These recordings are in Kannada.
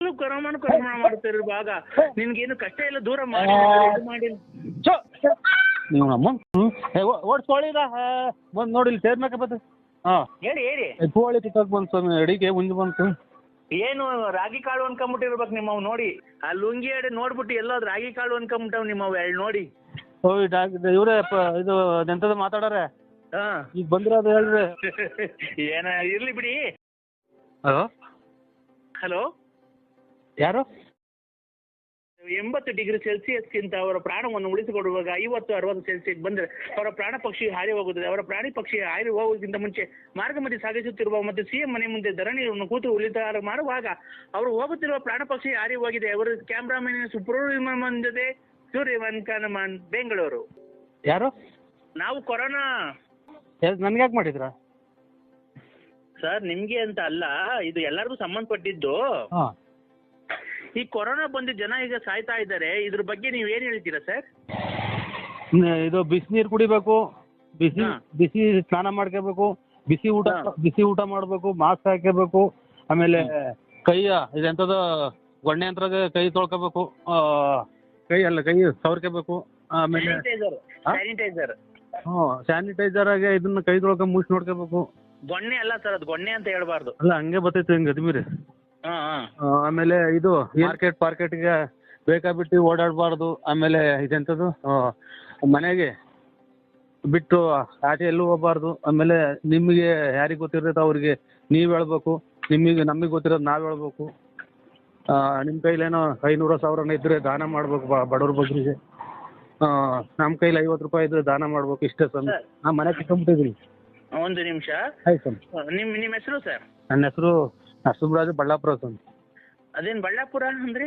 ಎಲ್ಲೂ ಕೊರೋನಾನು ಕೊರೋನಾ ಮಾಡ್ತಿರುವಾಗ ನಿನ್ಗೇನು ಕಷ್ಟ ಇಲ್ಲ? ದೂರ ಮಾಡಿ ಇದು ಮಾಡಿ. ನೀವು ನಮ್ಮ ಹ್ಞೂ ಓಡಿಸ್ಕೊಳ್ಳಿದ ಬಂದು ನೋಡಿ ಇಲ್ಲಿ ಹಾ ಬತ್ತು ಹಾಂ. ಹೇಳಿ ಹೇಳಿ. ಕೋಳಿ ಕಿತ್ತಕ್ಕೆ ಬಂತು ಸ್ವಾಮಿ ಅಡಿಗೆ ಮುಂದೆ ಬಂತು ಏನು ರಾಗಿ ಕಾಳು ಅನ್ಕೊಂಬಿಟ್ಟಿರ್ಬೇಕು ನಿಮ್ಮವ್ ನೋಡಿ. ಆ ಲುಂಗಿ ಎಡೆ ನೋಡ್ಬಿಟ್ಟು ಎಲ್ಲೋದ್ ರಾಗಿ ಕಾಳು ಅನ್ಕೊಂಬಿಟ್ಟವ್ ನಿಮ್ಮವ್ ಎಳ್ ನೋಡಿ. ಓ ಇವರೇ ಇದು ಎಂತದ ಮಾತಾಡೋರೆ? ಹಾ. ಈಗ ಬಂದಿರೋದು ಹೇಳ್ರಿ. ಏನ ಇರ್ಲಿ ಬಿಡಿ. ಹಲೋ? ಹಲೋ? ಯಾರು? ಎಂಬತ್ತು ಡಿಗ್ರಿ ಸೆಲ್ಸಿಯಸ್ಗಿಂತ ಅವರ ಪ್ರಾಣವನ್ನು ಉಳಿಸಿಕೊಡುವಾಗ ಐವತ್ತು ಅರವತ್ತು ಸೆಲ್ಸಿಯಸ್ ಬಂದರೆ ಅವರ ಪ್ರಾಣ ಪಕ್ಷಿ ಹಾರಿ ಹೋಗುತ್ತದೆ ಅವರ ಪ್ರಾಣಿ ಪಕ್ಷಿ ಹಾರಿ ಹೋಗುವುದಕ್ಕಿಂತ ಮುಂಚೆ ಮಾರ್ಗ ಮಧ್ಯೆ ಸಾಗಿಸುತ್ತಿರುವ ಮತ್ತು ಸಿಎಂ ಮನೆ ಮುಂದೆ ಧರಣಿಯನ್ನು ಕೂತು ಉಳಿತಾರ ಮಾಡುವಾಗ ಅವರು ಹೋಗುತ್ತಿರುವ ಪ್ರಾಣ ಪಕ್ಷಿ ಹಾರಿ ಹೋಗಿದೆ ಅವರ ಕ್ಯಾಮ್ರಾಮನ್ ಸುಪ್ರಮನ್ ಜೊತೆ ಸೂರ್ಯಮನ್ ಕನಮನ್ ಬೆಂಗಳೂರು. ಯಾರು? ನಾವು ಕೊರೋನಾ. ನನ್ಗೆ ಯಾಕೆ ಮಾಡಿದ್ರ? ಸರ್ ನಿಮ್ಗೆ ಅಂತ ಅಲ್ಲ ಇದು ಎಲ್ಲರಿಗೂ ಸಂಬಂಧಪಟ್ಟಿದ್ದು. ಈ ಕೊರೋನಾ ಬಂದು ಜನ ಈಗ ಸಾಯ್ತಾ ಇದ್ದಾರೆ ಇದ್ರ ಬಗ್ಗೆ ನೀವ್ ಏನ್ ಹೇಳ್ತೀರಾ ಸರ್ ಇದು ಬಿಸಿನೀರು ಕುಡಿಬೇಕು ಬಿಸಿ ಹಾ. ಬಿಸಿ ಸ್ನಾನ ಮಾಡ್ಕೋಬೇಕು ಬಿಸಿ ಊಟ ಹಾ. ಬಿಸಿ ಊಟ ಮಾಡಬೇಕು ಮಾಸ್ಕ್ ಹಾಕೋಬೇಕು ಆಮೇಲೆ ಕೈಯ ಇದೆಂಥದ್ದು ಗೊಣ್ಣೆ ಯಂತ್ರದ ಕೈ ತೊಳ್ಕೋಬೇಕು ಆ, ಕೈ ಅಲ್ಲ ಕೈ ಸವರ್ಕೋಬೇಕು ಆಮೇಲೆ ಸ್ಯಾನಿಟೈಸರ್? ಸ್ಯಾನಿಟೈಸರ್ ಸ್ಯಾನಿಟೈಸರ್ ಆಗಿ ಇದನ್ನ ಕೈ ತೊಳ್ಕೊಂಡ್ ಮುಚ್ಚಿ ನೋಡ್ಕೋಬೇಕು ಗೊಣ್ಣೆ ಅಲ್ಲ ಸರ್ ಅದು ಗೊಣ್ಣೆ ಅಂತ ಹೇಳ್ಬಾರ್ದು ಅಲ್ಲ ಹಂಗೆ ಬರ್ತೈತೆ ಹಿಂಗೆ ಅದ್ಮೀರಿ ಆಮೇಲೆ ಇದು ಮಾರ್ಕೆಟ್ ಬೇಕಾ ಬಿಟ್ಟಿ ಓಡಾಡಬಾರ್ದು. ಆಮೇಲೆ ಇದೆಂಥದ್ದು ಮನೆಗೆ ಬಿಟ್ಟು ಆಚೆ ಎಲ್ಲೂ ಹೋಗ್ಬಾರ್ದು. ಆಮೇಲೆ ನಿಮಗೆ ಯಾರಿಗೆ ಗೊತ್ತಿರ್ತೈತೆ ಅವ್ರಿಗೆ ನೀವು ಹೇಳ್ಬೇಕು. ನಿಮಗೆ ನಮಗೆ ಗೊತ್ತಿರೋದು ನಾವು ಹೇಳ್ಬೇಕು. ನಿಮ್ಮ ಕೈಲೇನೋ ಐನೂರೋ ಸಾವಿರನ ಇದ್ರೆ ದಾನ ಮಾಡ್ಬೇಕು ಬಡವರ ಬಗ್ಗರಿಗೆ ನಮ್ ಕೈಲಿ ಐವತ್ತು ರೂಪಾಯಿ ಇದ್ರೆ ದಾನ ಮಾಡ್ಬೇಕು ಇಷ್ಟೇ ಸ್ವಾಮಿ. ಸರ್. ನಾ ಮನೆ ಕಿತ್ಕೊಂಡ್ಬಿಟ್ಟಿದ್ದೀನಿ ಒಂದು ನಿಮಿಷ. ಆಯ್ತು ಸ್ವಾಮಿ. ನಿಮ್ ನಿಮ್ಮ ಹೆಸರು ಸರ್? ನನ್ನ ಹೆಸರು ನರಸಿಂಹರಾಜು ಬಳ್ಳಾಪುರ ಸರ್ ಅದೇನ್ ಬಳ್ಳಾಪುರ ಅಂದ್ರೆ?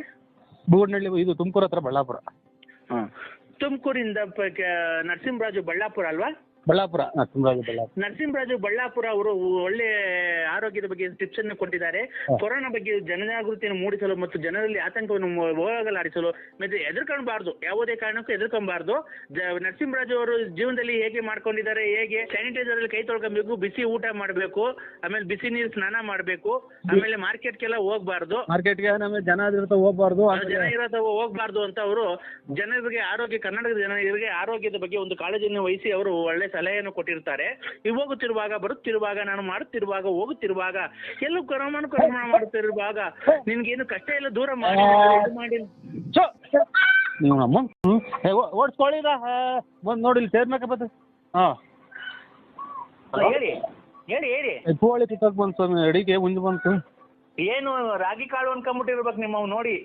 ಬೂಡ್ನಳ್ಳಿ ಇದು ತುಮಕೂರ್ ಹತ್ರ ಬಳ್ಳಾಪುರ. ತುಮಕೂರಿಂದ ನರಸಿಂಹರಾಜು ಬಳ್ಳಾಪುರ ಅಲ್ವಾ? ಬಳ್ಳಾಪುರ ನರಸಿಂಹರಾಜು ಬಳ್ಳಾಪುರ. ನರಸಿಂಹರಾಜು ಬಳ್ಳಾಪುರ ಅವರು ಒಳ್ಳೆ ಆರೋಗ್ಯದ ಬಗ್ಗೆ ಟಿಪ್ಸ್ ಅನ್ನು ಕೊಟ್ಟಿದ್ದಾರೆ. ಕೊರೋನಾ ಬಗ್ಗೆ ಜನಜಾಗೃತಿಯನ್ನು ಮೂಡಿಸಲು ಮತ್ತು ಜನರಲ್ಲಿ ಆತಂಕವನ್ನು ಹೋಗಲಾಡಿಸಲು ಮತ್ತೆ ಎದುರ್ಕೊಳ್ಬಾರ್ದು. ಯಾವುದೇ ಕಾರಣಕ್ಕೂ ಎದುರ್ಕೊಬಾರ್ದು ನರಸಿಂಹರಾಜು ಅವರು ಜೀವನದಲ್ಲಿ ಹೇಗೆ ಮಾಡ್ಕೊಂಡಿದ್ದಾರೆ ಹೇಗೆ ಸ್ಯಾನಿಟೈಸರ್ ಅಲ್ಲಿ ಕೈ ತೊಳ್ಕೊಬೇಕು ಬಿಸಿ ಊಟ ಮಾಡಬೇಕು ಆಮೇಲೆ ಬಿಸಿ ನೀರು ಸ್ನಾನ ಮಾಡಬೇಕು ಆಮೇಲೆ ಮಾರ್ಕೆಟ್ಗೆಲ್ಲ ಹೋಗ್ಬಾರ್ದು. ಮಾರ್ಕೆಟ್ಗೆ ನಮಗೆ ಜನ ಹೋಗ್ಬಾರ್ದು ಜನ ಇರೋದ ಹೋಗ್ಬಾರ್ದು ಅಂತ ಅವರು ಜನರಿಗೆ ಆರೋಗ್ಯ ಕರ್ನಾಟಕದ ಜನರಿಗೆ ಆರೋಗ್ಯದ ಬಗ್ಗೆ ಒಂದು ಕಾಳಜಿಯನ್ನು ವಹಿಸಿ ಅವರು ಒಳ್ಳೆ ಸಲಹೆಯನ್ನು ಕೊಟ್ಟಿರ್ತಾರೆ. ಹೋಗುತ್ತಿರುವಾಗ ಬರುತ್ತಿರುವಾಗ ನಾನು ಮಾಡುತ್ತಿರುವಾಗ ಹೋಗುತ್ತಿರುವಾಗ ಎಲ್ಲೂ ಕೊರೋನಾನು ಕೊರೋನಾ ಮಾಡುತ್ತಿರುವಾಗ ನಿನ್ಗೇನು ಕಷ್ಟ ಇಲ್ಲ? ದೂರ ಮಾಡಿ ಮಾಡಿ. ನೀವು ನಮ್ಮ ಓಡಿಸ್ಕೊಳ್ಳಿದ ಬಂದು ನೋಡಿ ಇಲ್ಲಿ ಹಾಂ. ಹೇಳಿ ಹೇಳಿ ಹೇಳಿ. ಕೋಳಿ ಬಂತು ಸ್ವಾಮಿ ಅಡಿಗೆ ಮುಂದೆ ಬಂತು. ಏನು ರಾಗಿ ಕಾಳು ಅನ್ಕೊಂಬಿಟ್ಟಿರ್ಬೇಕು ನಿಮ್ಮವ್ ನೋಡಿ.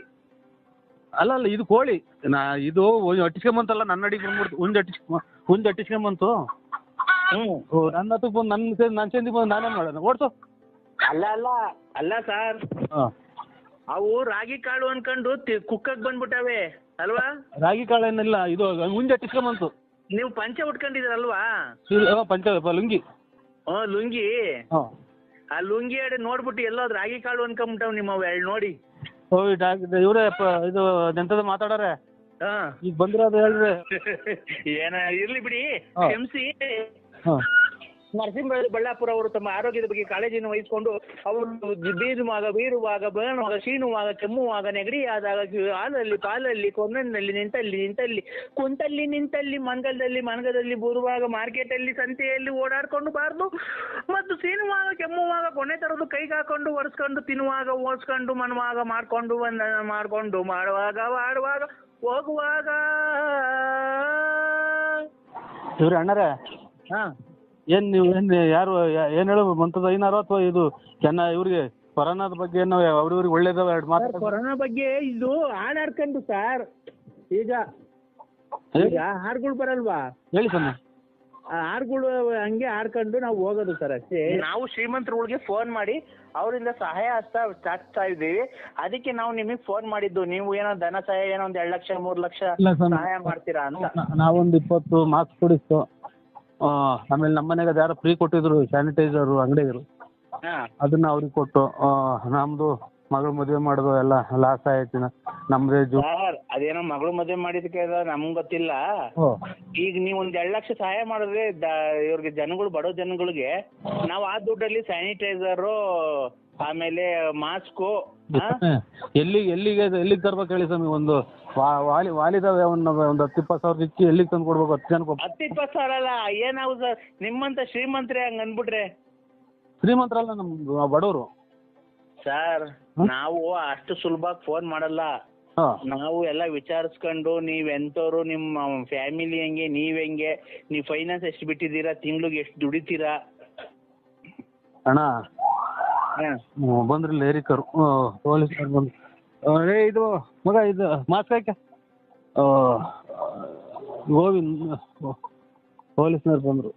ಅಲ್ಲ ಅಲ್ಲ ಇದು ಕೋಳಿ. ನಾ ಇದು ಅಟ್ಟಿಸ್ಕೊಂಬಂತಲ್ಲ ನನ್ನ ಅಡಿಗೆ ಬಂದ್ಬಿಡ್ತು. ಉಂಜ್ ಅಟ್ಟಿಸ್ಕೊಂಬ ಉಂಜ್ ಅಟ್ಟಿಸ್ಕೊಂಬಂತು. ಹ್ಮ್. ಓ ನನ್ನ ಹತ್ರ ಬಂದು ನನ್ನ ಸೇ ನನ್ನ ಬಂದು ನಾನೇ ಮಾಡೋಣ ಓಡ್ಸು. ಅಲ್ಲ ಅಲ್ಲ. ಅಲ್ಲ ಸರ್. ಹಾಂ. ಅವು ರಾಗಿ ಕಾಳು ಅನ್ಕೊಂಡು ಕುಕ್ಕಕ್ ಬಂದ್ಬಿಟ್ಟವೆ ಅಲ್ವಾ? ರಾಗಿ ಕಾಳು ಏನಿಲ್ಲ ಇದು ಮುಂಜೆ ಅಟ್ಟಿಸ್ಕೊಂಬಂತು ನೀವು ಪಂಚೆ ಉಟ್ಕೊಂಡಿದ್ದೀರಲ್ವಾ? ಇಲ್ಲ ಪಂಚ ಲುಂಗಿ. ಹ್ಞೂ ಲುಂಗಿ? ಹಾಂ. ಆ ಲುಂಗಿ ಅಡೆ ನೋಡ್ಬಿಟ್ಟು ಎಲ್ಲೋದ್ ರಾಗಿ ಕಾಳು ಅನ್ಕೊಂಬಿಟ್ಟವ್ ನಿಮ್ಮವ್ ಎಳ್ ನೋಡಿ. ಓ ಇವರೇ ಇದು ಎಂತದ ಮಾತಾಡೋರೆ. ಹಾ. ಈಗ ಬಂದಿರೋದು ಹೇಳ್ರಿ. ಏನ ಇರ್ಲಿ ಬಿಡಿ. ಹಾ. ಕ್ಷಮಿಸಿ. ಹಾಂ. ನರಸಿಂಹರಾಜ ಬಳ್ಳಾಪುರ ಅವರು ತಮ್ಮ ಆರೋಗ್ಯದ ಬಗ್ಗೆ ಕಾಳಜಿಯನ್ನು ವಹಿಸಿಕೊಂಡು ಅವರು ಬೀರುವಾಗ ಬೀರುವಾಗ ಬೇಣುವಾಗ ಶೀನುವಾಗ ಕೆಮ್ಮುವಾಗ ನೆಗಡಿಯಾದಾಗ ಹಾಲಲ್ಲಿ ಪಾಲಲ್ಲಿ ಕೊನ್ನಲ್ಲಿ ನಿಂತಲ್ಲಿ ನಿಂತಲ್ಲಿ ಕುಂತಲ್ಲಿ ನಿಂತಲ್ಲಿ ಮನ್ಗಲದಲ್ಲಿ ಮನ್ಗದಲ್ಲಿ ಬೂರುವಾಗ ಮಾರ್ಕೆಟಲ್ಲಿ ಸಂತೆಯಲ್ಲಿ ಓಡಾಡ್ಕೊಂಡು ಬಾರದು ಮತ್ತು ಸೀನುವಾಗ ಕೆಮ್ಮುವಾಗ ಕೊನೆ ತರದು ಕೈಗಾಕೊಂಡು ಒರೆಸ್ಕೊಂಡು ತಿನ್ನುವಾಗ ಓಡಿಸ್ಕೊಂಡು ಮನುವಾಗ ಮಾಡ್ಕೊಂಡು ಬಂದ ಮಾಡ್ಕೊಂಡು ಮಾಡುವಾಗ ಮಾಡುವಾಗ ಹೋಗುವಾಗ. ಇವ್ರ ಅಣ್ಣರೇ? ಹಾ. ಏನು ನೀವು ಏನು ಯಾರು ಏನು ಹೇಳು ಮಂತದ ಐನಾರು ಅಥವಾ ಇದು ಚೆನ್ನ ಇವ್ರಿಗೆ ಕೊರೋನಾದ ಬಗ್ಗೆ ಏನು ಅವ್ರಿವ್ರಿಗೆ ಒಳ್ಳೇದವ ಎರಡು ಸರ್ ಮಾತು ಕೊರೋನಾ ಬಗ್ಗೆ ಇದು ಹಾಡಾಡ್ಕೊಂಡು ಸರ್. ಈಗ ಈಗ ಹಾಡ್ಗಳು ಬರಲ್ವಾ? ಹೇಳಿ ಸಣ್ಣ ಆ ಹಾಡುಗಳು ಹಂಗೆ ಹಾಡ್ಕೊಂಡು ನಾವು ಹೋಗೋದು ಸರ್ ಅಷ್ಟೇ. ನಾವು ಶ್ರೀಮಂತರುಗಳಿಗೆ ಫೋನ್ ಮಾಡಿ ಅವರಿಂದ ಸಹಾಯ ಹಸ್ತ ಚಾಚ್ತಾ ಇದ್ದೀವಿ. ಅದಕ್ಕೆ ನಾವು ನಿಮಗೆ ಫೋನ್ ಮಾಡಿದ್ದು ನೀವು ಏನೋ ಧನ ಸಹಾಯ ಏನೋ ಒಂದ್ ಎರಡು ಲಕ್ಷ ಮೂರ್ ಲಕ್ಷ ಇಲ್ಲ ಸ್ವಾಮಿ. ಸಹಾಯ ಮಾಡ್ತೀರಾ ಅಂತ. ನಾವೊಂದು ಇಪ್ಪತ್ತು ಮಾಸ್ಕ್ ಕೊಡಿಸ್ತು. ಆ, ಆಮೇಲೆ ನಮ್ಮ ಮನೆಗೆ ಅದು ಯಾರೋ ಫ್ರೀ ಕೊಟ್ಟಿದ್ರು ಸ್ಯಾನಿಟೈಸರ್ ಅಂಗಡಿಗರು ಹಾ. ಅದನ್ನ ಅವ್ರಿಗೆ ಕೊಟ್ಟು ನಮ್ದು ಮಗಳು ಮದುವೆ ಮಾಡೋದು ಎಲ್ಲ ಲಾಸ್ ಆಯ್ತು ನಮ್ದೇ ಜೂ ಸರ್ ಅದೇನೋ ಮಗಳು ಮದುವೆ ಮಾಡಿದಕ್ಕೆ ನಮ್ಗೆ ಗೊತ್ತಿಲ್ಲ. ಈಗ ನೀವು ಒಂದ್ ಎರಡು ಲಕ್ಷ ಸಹಾಯ ಮಾಡಿದ್ರೆ ದ- ಇವ್ರಿಗೆ ಜನಗಳು ಬಡೋ ಜನಗಳಿಗೆ ನಾವು ಆ ದುಡ್ಡಲ್ಲಿ ಸ್ಯಾನಿಟೈಸರ್ ಆಮೇಲೆ ಮಾಸ್ಕು ಎಲ್ಲಿ ಎಲ್ಲಿಗೆ ಎಲ್ಲಿಗೆ ತರ್ಬೇಕು ಹೇಳಿ ಸ್ವಾಮಿ ಒಂದು ವಾ- ವಾಲಿ ವಾಲಿದಾವೆ ಒಂದು ಒಂದು ಹತ್ತು ಇಪ್ಪತ್ತು ಸಾವಿರ ಇಕ್ಕಿ ಎಲ್ಲಿಗೆ ತಂದು ಕೊಡ್ಬೇಕು? ಹತ್ತು ಜನಕ್ಕೆ ಒಬ್ಬ ಹತ್ತು ಇಪ್ಪತ್ತು ಸಾವಿರ ಅಲ್ಲ ಏನಾವ್ ಸರ್ ನಿಮ್ಮಂತ ಶ್ರೀಮಂತ್ರೆ ಹಂಗ ಅನ್ಬಿಟ್ರೆ ಶ್ರೀಮಂತರಲ್ಲ ನಮ್ಮ ಬಡವರು. ಸರ್ ನಾವು ಅಷ್ಟು ಸುಲಭ ಫೋನ್ ಮಾಡಲ್ಲ. ಹಾಂ. ನಾವು ಎಲ್ಲ ವಿಚಾರಿಸ್ಕೊಂಡು ನೀವ್ ಎಂತವ್ರು ನಿಮ್ಮ ಫ್ಯಾಮಿಲಿ ಹೆಂಗೆ ನೀವ್ ಹೆಂಗೆ ನೀವ್ ಫೈನಾನ್ಸ್ ಎಷ್ಟು ಬಿಟ್ಟಿದ್ದೀರಾ ತಿಂಗ್ಳಿಗೆ ಎಷ್ಟು ದುಡಿತೀರಾ? ಅಣ್ಣ. ಹ್ಮ್, ಬಂದ್ರಿ ಲೇರಿಕರು ಪೊಲೀಸ್ ಬಂದು ಏ ಇದು ಮಗ ಇದು ಮಾಸ್ಕ್ ಹಾಕ ಗೋವಿಂದ್ ಪೊಲೀಸ್ನವ್ರು ಬಂದರು.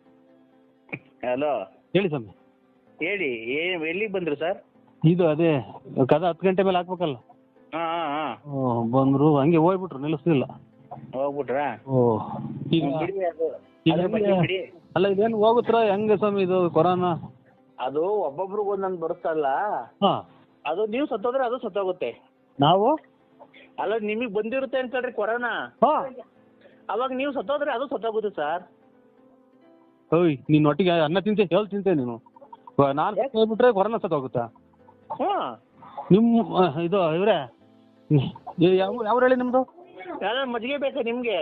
ಹಲೋ ಹೇಳಿ ಸ್ವಾಮಿ. ಹೇಳಿ ಏ ಎಲ್ಲಿಗೆ ಬಂದ್ರು ಸರ್? ಇದು ಅದೇ ಕದ ಹತ್ತು ಗಂಟೆ ಮೇಲೆ ಹಾಕ್ಬೇಕಲ್ಲ? ಹಾ ಹಾ ಹಾ. ಬಂದ್ರು ಹಂಗೆ ಹೋಗ್ಬಿಟ್ರು ನಿಲ್ಲಿಸ್ಲಿಲ್ಲ. ಹೋಗ್ಬಿಟ್ರಾ? ಓ ಈಗ ಬಿಡಿ ಅದು. ಈಗ ಅದ್ರ ಬಗ್ಗೆ ಬಿಡಿ. ಅಲ್ಲ ಇದೇನು ಹೋಗುತ್ತರ ಹೆಂಗೆ ಸ್ವಾಮಿ ಇದು ಕೊರೋನಾ? ಅದು ಒಬ್ಬೊಬ್ರಿಗೆ ಒಂದೊಂದು ಬರುತ್ತಲ್ಲ? ಹಾಂ. ಅದು ನೀವು ಸತ್ತೋದ್ರೆ ಅದು ಸತ್ತೋಗುತ್ತೆ. ನಾವು? ಅಲ್ಲ ನಿಮಗೆ ಬಂದಿರುತ್ತೆ ಅಂತ ಹೇಳ್ರಿ ಕೊರೋನಾ. ಹಾ. ಅವಾಗ ನೀವು ಸತ್ತೋದ್ರೆ ಅದು ಸತ್ತೋಗುತ್ತೆ ಸರ್. ಹೋಯ್ ನೀನ್ ಒಟ್ಟಿಗೆ ಅನ್ನ ತಿಂತೆ ಹೇಳ್ ತಿಂತೆ ನೀನು. ವ- ನಾನು ಹೇಳ್ಬಿಟ್ರೆ ಕೊರೋನಾ ಸತ್ತು ಹೋಗುತ್ತಾ ಹ್ಞೂ ನಿಮ್ಮ ಇದು ಇವರೇ ಯಾವ ಯಾವ ಹೇಳಿ ನಿಮ್ದು? ಯಾರು ಮಜ್ಜಿಗೆ ಬೇಕಾ ನಿಮ್ಗೆ.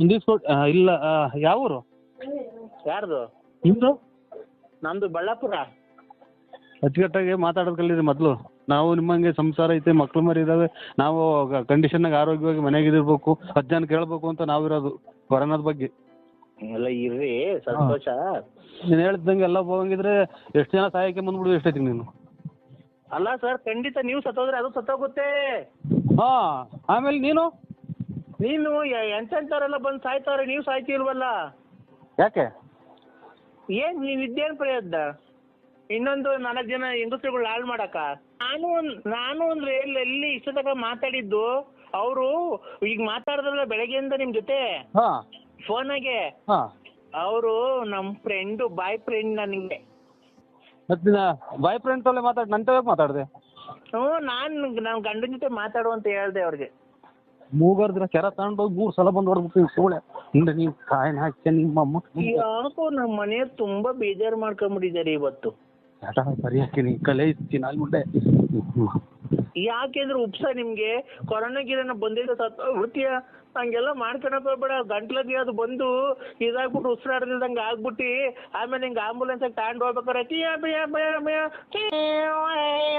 ಇಂಗ್ಲೀಷ್ ಕೋಟ್ ಇಲ್ಲ ಯಾವ ಊರು? ಯಾರ್ದು? ನಿಮ್ಮದು ನಮ್ದು ಬಳ್ಳಾಪುರ. ಅಚ್ಚುಕಟ್ಟಾಗಿ ಮಾತಾಡೋದು ಕಲೀರಿ ಮೊದಲು. ನಾವು ನಿಮ್ಮಂಗೆ ಸಂಸಾರ ಐತೆ ಮಕ್ಳು ಮರಿ ಇದಾವೆ ನಾವು ಕಂಡೀಷನ್ನಾಗ ಆರೋಗ್ಯವಾಗಿ ಮನೆಗೆ ಇದಿರ್ಬೇಕು ಹತ್ತು ಜನ ಕೇಳಬೇಕು ಅಂತ ನಾವಿರೋದು ಕೊರೋನಾದ ಬಗ್ಗೆ. ಎಲ್ಲ ಇರ್ರಿ ಸಂತೋಷ. ನೀನು ಹೇಳ್ದಂಗೆ ಎಲ್ಲ ಹೋಗಂಗಿದ್ರೆ ಎಷ್ಟು ಜನ ಸಹಾಯಕ್ಕೆ ಬಂದ್ಬಿಡು ಎಷ್ಟೈತಿ ನೀನು? ಅಲ್ಲ ಸರ್ ಖಂಡಿತ ನೀವು ಸತ್ತೋದ್ರೆ ಅದು ಸತ್ತೋಗುತ್ತೆ. ಹಾ ಆಮೇಲೆ ನೀನು? ನೀನು ಎ- ಎಂತೆಂಥವ್ರೆಲ್ಲ ಬಂದು ಸಾಯ್ತಾವ್ರೆ ನೀವು ಸಾಯ್ತಿಲ್ವಲ್ಲ? ಯಾಕೆ? ಏನ್ ನೀವ್ ಇದ್ದೇನ್ ಪ್ರಯತ್ನ? ಇನ್ನೊಂದು ನಾಲ್ಕು ಜನ ಹೆಂಗಸ್ರುಗಳು ಹಾಳು ಮಾಡಕ ನಾನು ಒಂದ್- ನಾನು ಅಂದ್ರೆ ಎಲ್ಲಿ ಎಲ್ಲಿ ಇಷ್ಟ ತನಕ ಮಾತಾಡಿದ್ದು ಅವರು ಈಗ ಮಾತಾಡಿದ್ರಲ್ಲ ಬೆಳಗ್ಗೆಯಿಂದ ನಿಮ್ ಜೊತೆ? ಹಾ. ಫೋನಾಗೆ ಹಾ. ಅವರು ನಮ್ ಫ್ರೆಂಡ್ ಬಾಯ್ ಫ್ರೆಂಡ್ ನನಗೆ ಮತ್ತೆ ಬಾಯ್ ಫ್ರೆಂಡ್ ತಲೆ ಮಾತಾಡಿ ನನ್ನ ತಲೆ ಮಾತಾಡಿದೆ? ಹ್ಞೂ ನಾನು ನಮ್ ಗಂಡನ ಜೊತೆ ಮಾತಾಡು ಅಂತ ಹೇಳ್ದೆ ಅವ್ರಿಗೆ. ಮೂಗರ್ದ್ರ ಕೆರ ತಗೊಂಡೋಗಿ ಮೂರು ಸಲ ಬಂದು ಹೊಡ್ಬಿಟ್ಟು ಸೋಳೆ. ಹಿಂದೆ ನೀವು ಕಾಯಿನ ಹಾಕಿ ನಿಮ್ಮ ಅಮ್ಮ? ಯಾಕೋ ನಮ್ಮ ಮನೆಯವ್ರು ತುಂಬಾ ಬೇಜಾರು ಮಾಡ್ಕೊಂಡ್ಬಿಟ್ಟಿದ್ದಾರೆ ಇವತ್ತು. ಆಟ ಸರಿ ಹಾಕಿನಿ ಕಲೆ ಇತ್ತಿ ನಾಲ್ ಮುಂದೆ ಯಾಕೆಂದ್ರೆ ಉಪ್ಸ ನಿಮ್ಗೆ? ಕೊರೋನಾ ಗಿರೋನ ಬಂದಿದ್ದ ಸತ್ ವೃತ್ತಿಯ ಹಂಗೆಲ್ಲ ಮಾಡ್ಕೊಳಕ್ ಬೇಡ ಗಂಟ್ಲಗೆ ಅದು ಬಂದು ಇದಾಗ್ಬಿಟ್ಟು ಉಸಿರಾಡ್ದಿಲ್ದಂಗೆ ಆಗ್ಬಿಟ್ಟು. ಆಮೇಲೆ ಹಿಂಗೆ ಆಂಬುಲೆನ್ಸ್ ತಗೊಂಡು ಹೋಗ್ಬೇಕಾರೆ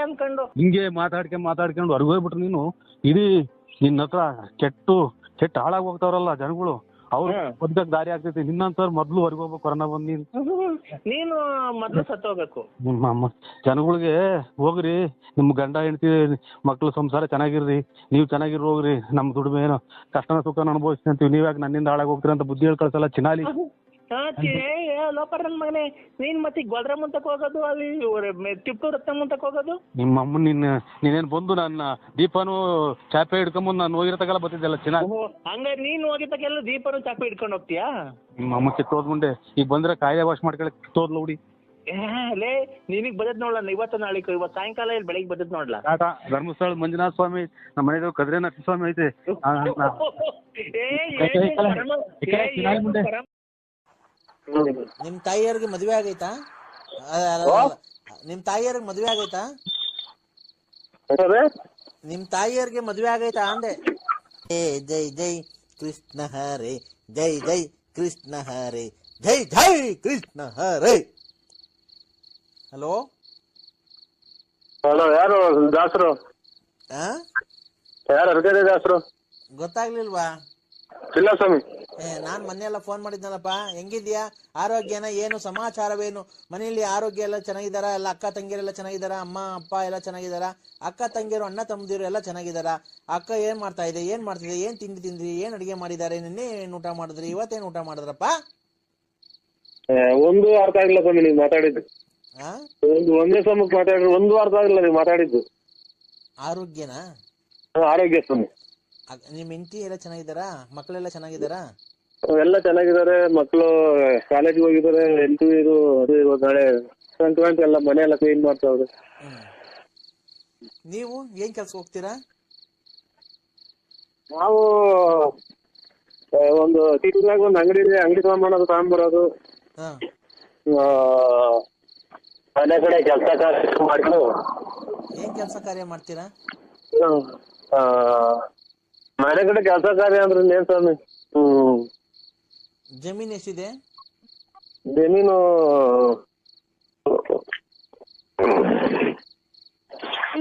ಅನ್ಕೊಂಡು. ಹಿಂಗೆ ಮಾತಾಡ್ಕೊಂಡ್ ಮಾತಾಡ್ಕೊಂಡು ಹೊರಗೆ ಹೋಗ್ಬಿಟ್ರು ನೀನು. ಇಡೀ ನಿನ್ನ ಹತ್ರ ಕೆಟ್ಟು ಕೆಟ್ಟ ಹಾಳಾಗಿ ಹೋಗ್ತಾವ್ರಲ್ಲ ಜನಗಳು. ಅವ್ರು ಬದುಕಕ್ ದಾರಿ ಆಗ್ತೈತಿ. ನಿನ್ನಂತವ್ರು ಮೊದ್ಲು ಹೊರಗೆ ಹೋಗ್ಬೇಕು ಕೊರೋನಾ ಬಂದ್ ನೀನು. ನೀನು ಮೊದ್ಲು ಸತ್ತೋಗ್ಬೇಕು. ನಿಮ್ಮ ಅಮ್ಮ. ಜನಗಳಿಗೆ ಹೋಗ್ರಿ. ನಿಮ್ಮ ಗಂಡ ಹೆಂಡತಿ ಮಕ್ಳು ಸಂಸಾರ ಚೆನ್ನಾಗಿರ್ರಿ. ನೀವು ಚೆನ್ನಾಗಿರ್ ಹೋಗ್ರಿ. ನಮ್ ದುಡಿಮೆ ಏನೋ ಕಷ್ಟನ ಸುಖನ ಅನುಭವಿಸ್ತೀನಿ ಅಂತೀವಿ. ನೀವ್ಯಾಕೆ ನನ್ನಿಂದ ಹಾಳಾಗಿ ಹೋಗ್ತೀರ ಅಂತ ಬುದ್ಧಿ ಹೇಳ್ ಕಳ್ಸಲ್ಲ ಚಿನಾಲಿ ಹಾ ಲೋಪರ್ ನನ್ ಮಗನೇ ನೀನ್ ಮತ್ತೆ ಗೊಲ್ರ ಮುಂತಕ್ ಹೋಗೋದು ಅಲ್ಲಿ ತಿಪ್ಪು ರತ್ನ ಮುಂತಕ್ ಹೋಗೋದು? ನಿಮ್ಮ ಅಮ್ಮ ನಿನ್ನ ನೀನೇನ್ ಬಂದು ನನ್ನ ದೀಪನು ಚಾಪೆ ಹಿಡ್ಕೊಂಬಂದು ನಾನು ಹೋಗಿರ್ತಕಲ್ಲ ಬರ್ತಿದ್ದೆಲ್ಲ ಚೆನ್ನಾಗಿ ಹಂಗಾರೆ ನೀನ್ ಹೋಗಿದ್ದಕ್ಕೆಲ್ಲ ದೀಪನು ಚಾಪೆ ಹಿಡ್ಕೊಂಡು ಹೋಗ್ತೀಯಾ? ನಿಮ್ಮ ಅಮ್ಮ ಕಿತ್ತೋದ್ ಮುಂದೆ ಈಗ ಬಂದ್ರೆ ಕಾಯ್ದೆ ವಾಶ್ ಮಾಡ್ಕೊಳಕ್ ಕಿತ್ತೋದ್ಲ ನೋಡಿ ಲೇ ನಿನಗ್ ಬದದ್ ನೋಡ್ಲ ಇವತ್ತ ನಾಳೆ ಇವತ್ತು ಸಾಯಂಕಾಲ ಇಲ್ಲಿ ಬೆಳಿಗ್ಗೆ ಬದದ್ ನೋಡ್ಲಾ? ಟಾಟಾ ಧರ್ಮಸ್ಥಳ ಮಂಜುನಾಥ ಸ್ವಾಮಿ ನಮ್ಮ ಮನೆ ಕದ್ರೇನಾಥ ಸ್ವಾಮಿ ಐತೆ. ಏ, ಪರಮ- ಏ. ಪರಮ- ನಿಮ್ ತಾಯಿಯವ್ರಿಗೆ ಮದ್ವೆ ಆಗೈತಾ. ನಿಮ್ ತಾಯಿಯವ್ರಿಗೆ ಮದ್ವೆ ಆಗೈತಾ? ನಿಮ್ ತಾಯಿಯವ್ರಿಗೆ ಮದ್ವೆ ಆಗೈತಾ ಅಂದೆ? ಏ ಜೈ ಜೈ ಕೃಷ್ಣ ಹರೇ ಜೈ ಜೈ ಕೃಷ್ಣ ಹರೇ ಜೈ ಜೈ ಕೃಷ್ಣ ಹರೇ. ಹಲೋ? ಹಲೋ ಯಾರು ದಾಸರು? ಹಾ ಯಾರು ದಾಸರು? ಗೊತ್ತಾಗ್ಲಿಲ್ವಾ? ಇಲ್ಲ ಸ್ವಾಮಿ ನಾನ್ ಮೊನ್ನೆ ಎಲ್ಲ ಫೋನ್ ಮಾಡಿದ್ನಲ್ಲಪ್ಪ. ಹೆಂಗಿದ್ಯಾ ಆರೋಗ್ಯನ ಏನು ಸಮಾಚಾರವೇನು? ಮನೆಯಲ್ಲಿ ಆರೋಗ್ಯ ಎಲ್ಲ ಚೆನ್ನಾಗಿದಾರ ಎಲ್ಲ ಅಕ್ಕ ತಂಗಿಯರೆಲ್ಲ ಚೆನ್ನಾಗಿದಾರ ಅಮ್ಮ ಅಪ್ಪ ಎಲ್ಲ ಚೆನ್ನಾಗಿದಾರ ಅಕ್ಕ ತಂಗಿಯರು ಅಣ್ಣ ತಮ್ಮದಿರು ಎಲ್ಲ ಚೆನ್ನಾಗಿದಾರ ಅಕ್ಕ ಏನ್ ಮಾಡ್ತಾ ಇದೆ? ಏನ್ ಮಾಡ್ತಿದೆ? ಏನ್ ತಿಂಡಿ ತಿಂದ್ರಿ? ಏನ್ ಅಡಿಗೆ ಮಾಡಿದಾರೆ ನಿನ್ನೆ ಏನ್ ಊಟ ಮಾಡಿದ್ರಿ? ಇವತ್ತೇನ್ ಊಟ ಮಾಡಿದ್ರಪ್ಪ? ಒಂದು ಅರ್ಥ ಆಗಿಲ್ಲ ಸ್ವಾಮಿ ನೀವು ಮಾತಾಡಿದ್ದು. ಒಂದು ಒಂದೇ ಸಮಕ್ಕೆ ಮಾತಾಡಿದ್ರು. ಒಂದು ಅರ್ಥ ಆಗಿಲ್ಲ ನೀವು ಮಾತಾಡಿದ್ದು. ಆರೋಗ್ಯನಾ? ಆರೋಗ್ಯ ಸ್ವಾಮಿ. ನಿಮ್ ಹೆಂಡತಿ ಎಲ್ಲ ಚೆನ್ನಾಗಿದ್ದಾರಾ? ಮಕ್ಕಳೆಲ್ಲ ಚೆನ್ನಾಗಿದಾರಾ ಎಲ್ಲ ಚೆನ್ನಾಗಿದ್ದಾರೆ. ಮಕ್ಕಳು ಕಾಲೇಜ್ ಹೋಗಿದ್ದಾರೆ. ಎಂಟು ಇದು ಅದು ಇವಾಗ ನಾಳೆ ಸಂಕ್ರಾಂತಿ ಎಲ್ಲ ಮನೆ ಎಲ್ಲ ಕ್ಲೀನ್ ಮಾಡ್ತಾವ್ರೆ. ಹ್ಮ್. ನೀವು ಏನ್ ಕೆಲಸ ಹೋಗ್ತೀರಾ? ನಾವು ಆ, ಒಂದು ಸಿಟಿನಾಗ ಒಂದು ಅಂಗಡಿ ಇದೆ. ಅಂಗಡಿ ಸಾಮಾನು ಅದು ತಗೊಂಡ್ಬರೋದು. ಹಾ. ಆ, ಮನೆ ಕಡೆ ಕೆಲಸ ಕಾರ್ಯ ಮಾಡ್ಕೊಂಡು. ಏನ್ ಕೆಲಸ ಕಾರ್ಯ ಮಾಡ್ತೀರಾ? ಆ, ಮನೆ ಕಡೆ ಕೆಲಸ ಕಾರ್ಯ ಅಂದ್ರೆ ಏನ್ ಸ್ವಾಮಿ? ಹ್ಮ್. ಜಮೀನ್ ಎಷ್ಟಿದೆ? ಜಮೀನು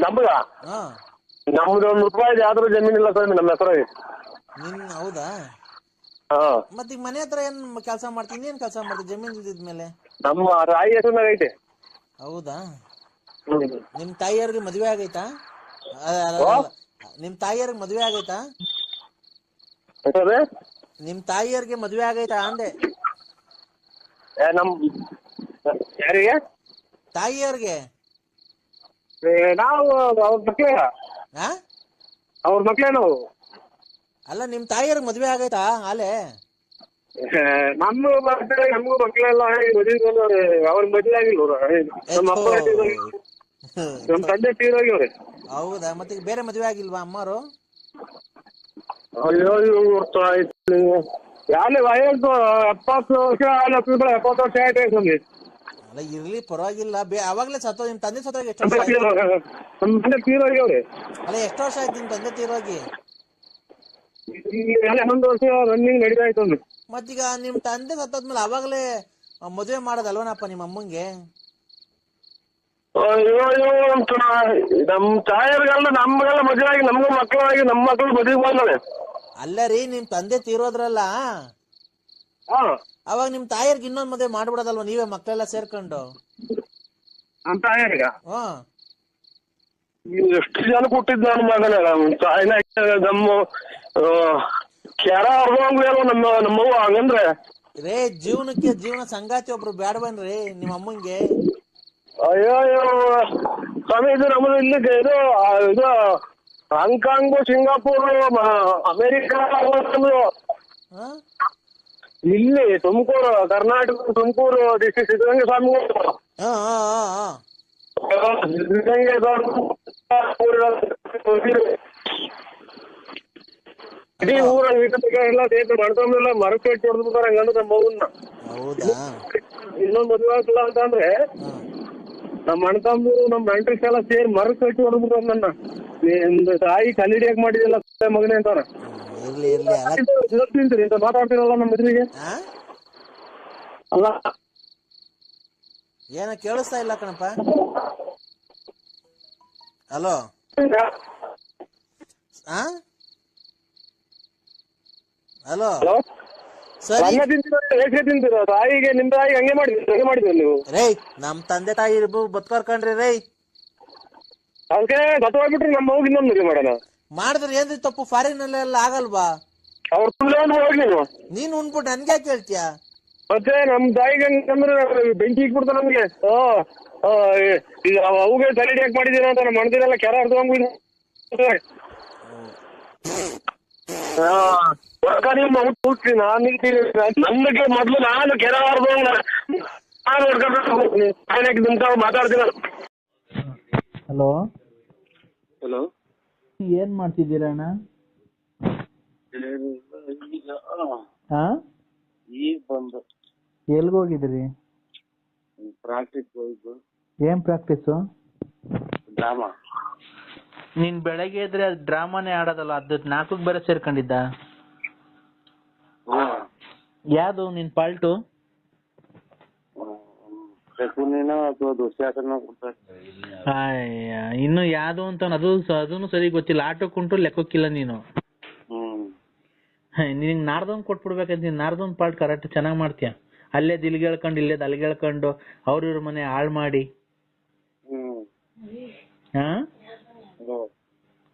ನಮ್ಗ? ಹಾ. ನಮ್ದು ಒಂದ್ ರೂಪಾಯಿ ಆದ್ರೂ ಜಮೀನ್ ಇಲ್ಲ ಸ್ವಾಮಿ ನಮ್ಮ ಹೆಸರಾಗಿ. ನಿನ್ ಹೌದಾ? ಹಾ. ಮತ್ತ್ ಈಗ ಮನೆ ಹತ್ರ ಏನ್ ಕೆಲಸ ಮಾಡ್ತೀನಿ ಏನ್ ಕೆಲಸ ಮಾಡ್ತೀನಿ ಜಮೀನ್ ಇದ್ದಿದ್ಮೇಲೆ ನಮ್ಮ ರಾಯಿ ಹೆಸರಿನಾಗ ಐತೆ. ಹೌದಾ? ಹ್ಮ್. ನಿಮ್ ತಾಯಿಯವ್ರಿಗೆ ಮದ್ವೆ ಆಗೈತಾ. ನಿಮ್ ತಾಯಿಯರ್ಗ್ ಮದ್ವೆ ಆಗೈತಾ? ನಿಮ್ ತಾಯಿಯರ್ಗೆ ಮದ್ವೆ ಆಗೈತಾ ಅಂದೆ? ನಮ್ ಯಾರಿಗೆ? ತಾಯಿಯರ್ಗೆ ನಾವು ಅವ್ರ ಮಕ್ಳೇ. ಹಾ ಅವ್ರ ಮಕ್ಳೇ ನಾವು. ಅಲ್ಲ ನಿಮ್ ತಾಯಿಯರ್ ಮದ್ವೆ ಆಗೈತಾ ಆಲೆ ನಮಗೂ ಮಕ್ಳೆಲ್ಲ ಮದುವೆ ಬಂದವ್ರೆ ಅವ್ರ ಮದುವೆ ಆಗಿಲ್ಲ ಅವ್ರು. ನಮ್ಮ ಅಪ್ಪ ನಮ್ಮ ತಂದೆ ತೀರೋಗ್ಯವ್ರೆ ಹೌದಾ? ಮತ್ತೆ ಈಗ ಬೇರೆ ಮದುವೆ ಆಗಿಲ್ವಾ ಅಮ್ಮರು ಅಯ್ಯೋ ಇವ್ರು ಆಯ್ತು ಯಾಲೆ ವಯಸ್ಸು ಎಪ್ಪತ್ತು ವರ್ಷ ಎಪ್ಪತ್ತು ಎಪ್ಪತ್ತು ವರ್ಷ ಆಯ್ತು ನಮ್ಗೆ ಅಲ್ಲ ಇರ್ಲಿ ಪರವಾಗಿಲ್ಲ. ಬೇ ಅವಾಗ್ಲೇ ಸತ್ತೋ ನಿಮ್ ತಂದೆ ಸತ್ತೋಗಿ ಎಷ್ಟು ವರ್ಷ ಆಯ್ತು? ನಮ್ಮ ತಂದೆ ತೀರೋಗ್ಯವ್ರೆ ಅಲ್ಲ ಎಷ್ಟು ವರ್ಷ ಆಯ್ತು ನಿಮ್ ತಂದೆ ತೀರೋಗಿ? ಈಗ ಹನ್ನೊಂದು ವರ್ಷ ರನ್ನಿಂಗ್ ನಡೀತಾ ಸ್ವಾಮಿ. ಮತ್ತೀಗ ನಿಮ್ ತಂದೆ ಸತ್ತೋದ್ಮೇಲೆ ಅವಾಗ್ಲೇ ಮದುವೆ ಮದ್ವೆ ಮಾಡೋದಲ್ವನಪ್ಪ ನಿಮ್ಮ ಅಮ್ಮಂಗೆ? ಅಯ್ಯೋ ಅಂತ ನಮ್ ತಾಯರ್ಗೆಲ್ಲ ನಮ್ಗೆಲ್ಲ ಮದುವೆ ಆಗಿ ನಮ್ಗೂ ಮಕ್ಕಳಾಗಿ ನಮ್ಮ ಮಕ್ಕಳು ಮದುವೆ ಬಂದವೆ ಅಲ್ಲ ರೀ ನಿಮ್ ತಂದೆ ತೀರೋದ್ರಲ್ಲ? ಹಾ. ಅವಾಗ ನಿಮ್ ತಾಯಿಯರ್ಗೆ ಇನ್ನೊಂದ್ ಮದ್ವೆ ಮಾಡ್ಬಿಡೋದಲ್ವ? ನೀವೇ ಮಕ್ಳೆಲ್ಲ ಸೇರ್ಕೊಂಡು? ನಮ್ ತಾಯರ್ಗ ಹ್ಮ್ ಎಷ್ಟು ಜನ ಕೊಟ್ಟಿದ್ ನನ್ನ ಮಗನ? ನಮ್ಮ ತಾಯಿನ ನಮ್ಮ ಕೆರ ಹೊರ್ದಂಗ್ಲೇನೋ ನಮ್ಮ ನಮ್ಮವ್ವ? ಹಂಗಂದ್ರೆ? ರೇ ಜೀವನಕ್ಕೆ ಜೀವನ ಸಂಗಾತಿ ಒಬ್ರು ಬೇಡವನ್ರಿ ನಿಮ್ಮ ಅಮ್ಮಂಗೆ. ಅಯ್ಯೋ ಅಯ್ಯೋ ಸ್ವಾಮಿ ಇದು ನಮ್ಮದು ಇಲ್ಲಿ ಇದು ಆ, ಇದು ಹಾಂಗ್ಕಾಂಗ್ ಸಿಂಗಾಪುರ್ ಅಮೇರಿಕ ಹಾ? ಇಲ್ಲಿ ತುಮಕೂರು ಕರ್ನಾಟಕ ತುಮಕೂರು ಡಿಸ್ಟ್ರಿಕ್ಟ್ ಸಿದ್ಧಗಂಗೆ ಸ್ವಾಮಿ ಹಾ ಹಾ ಹಾ ಸಿದ್ಧಗಂಗೆ ಇಡೀ ಊರ ಎಲ್ಲ ಸೇರ್ತು ಮಾಡ್ಕೊಂಡೆಲ್ಲ ಮರಕ್ಕೆ ಇಟ್ಟು ಹೊಡೆದ್ಬಿಟ್ಟಾರೆ ಹಂಗಂದ್ರೆ ನಮ್ಮ ಮಗುನ್ನ ಹೌದಾ? ಇನ್ನೊಂದು ಮದುವೆ ಆಗ್ತಿಲ್ಲ ಅಂತ ಅಂದ್ರೆ ಹಾ. ನಮ್ಮ ಅಣ್ಣ ತಮ್ಮರು ನಮ್ಮ ನೆಂಟ್ರಿಸ್ ಎಲ್ಲ ಸೇರಿ ಮರ ಕಟ್ಟಿ ಹೊಡೆದ್ಬಿಟ್ರು ನನ್ನ ನಿಮ್ದು ತಾಯಿ ಕಲ್ಲಿಡಿಯಾಗ ಮಾಡಿದಿಲ್ಲ ಮಗನೇ ಅಂತಾರ ಇರ್ಲಿ ಅಂತ ಮಾತಾಡ್ತೀರಲ್ಲ ನಮ್ಮ ಮದುವೆಗೆ ಆ? ಅಲ್ಲ. ಏನ ಕೇಳಿಸ್ತಾ ಇಲ್ಲ ಕಣಪ್ಪ. ಹಲೋ. ಆ? ಹಲೋ. ಹಲೋ. ಸರಿ. ಅನ್ನ ತಿಂತೀರ ಹೇಗೆ ತಿಂತೀರ ತಾಯಿಗೆ ನಿಮ್ ತಾಯಿಗೆ ಹಂಗೆ ಮಾಡಿದ್ರಿ ಹಂಗೆ ಮಾಡಿದ್ರಿ ನೀವು? ರೇ ನಮ್ ತಂದೆ ತಾಯಿ ಬದುಕೋರ್ಕಂಡ್ರಿ ರೇ. ಅದಕ್ಕೆ ಸತ್ತೋಗ್ಬಿಟ್ರೆ ನಮ್ಮ ಹೋಗಿ ಇನ್ನೊಂದು ಮದುವೆ ಮಾಡೋಣ. ಮಾಡಿದ್ರೆ ಏನ್ರಿ ತಪ್ಪು? ಫಾರಿನ್ ಅಲ್ಲೆಲ್ಲ ಆಗಲ್ವಾ? ಅವ್ರ ಒಂದು ಹೋಗಿ ನೀವು. ನೀನ್ ಉಂಡ್ಬಿಟ್ಟು ನನ್ಗೆ ಯಾಕೆ ಹೇಳ್ತೀಯ? ಮತ್ತೆ ನಮ್ ತಾಯಿಗೆ ಹಂಗಂದ್ರೆ ಬೆಂಕಿ ಇಕ್ಬಿಡ್ತಾರೆ ನಮ್ಗೆ. ಓ ಆ, ಈಗ ಅವುಗೆ ತಲೆ ಯಾಕೆ ಮಾಡಿದೀರ ಅಂತ ನಮ್ಮ ಅಣ್ಣದಿರೆಲ್ಲ ಕೆರ ನಿಮ್ಮ ಹುಟ್ಟಿ ನಾನು ನಂದಕ್ಕೆ ಮೊದಲು ನಾನು ನಾನು ಹೊಡ್ಕೊಂಡು ನಿಮ್ತಾವ ಮಾತಾಡ್ತೀನಿ ಹಲೋ ಹಲೋ ಏನ್ ಮಾಡ್ತಿದ್ದೀರಾ ಅಣ್ಣ? ಹಾ? ಈಗ ಬಂದು. ಎಲ್ಗ್ ಹೋಗಿದ್ರಿ? ಪ್ರಾಕ್ಟೀಸ್ ಹೋಯ್ತು ಏನ್ ಪ್ರಾಕ್ಟೀಸು ಡ್ರಾಮಾ ನೀನ್ ಬೆಳಗ್ಗೆ ಎದ್ರೆ ಅದ್ ಡ್ರಾಮಾನೇ ಆಡೋದಲ್ಲ ಅದ್ ನಾಲ್ಕು ಬೇರೆ ಸೇರ್ಕೊಂಡಿದ್ದ? ಯಾವ್ದು ನಿನ್ ಪಾಲ್ಟು ಇನ್ನು ಯಾವ್ದು ಅಂತ ಅದು ಅದನ್ನು ಸರಿ ಗೊತ್ತಿಲ್ಲ. ಆಟೋ ಕುಂಟು ಲೆಕ್ಕಕ್ಕಿಲ್ಲ ನೀನು. ನಿನ್ ನಾರ್ದವನ್ ಕೊಟ್ಬಿಡ್ಬೇಕಂತ ನೀನ್ ನಾರ್ದೊಂದ್ ಪಾಲ್ಟ್ ಕರೆಕ್ಟ್ ಚೆನ್ನಾಗ್ ಮಾಡ್ತೀಯ? ಅಲ್ಲೇ ದಿಲ್ಗೇಳ್ಕೊಂಡು ಇಲ್ಲೇ ದಲ್ಗೇಳ್ಕೊಂಡು ಅವ್ರ ಇವ್ರ ಮನೆ ಹಾಳ್ ಮಾಡಿ.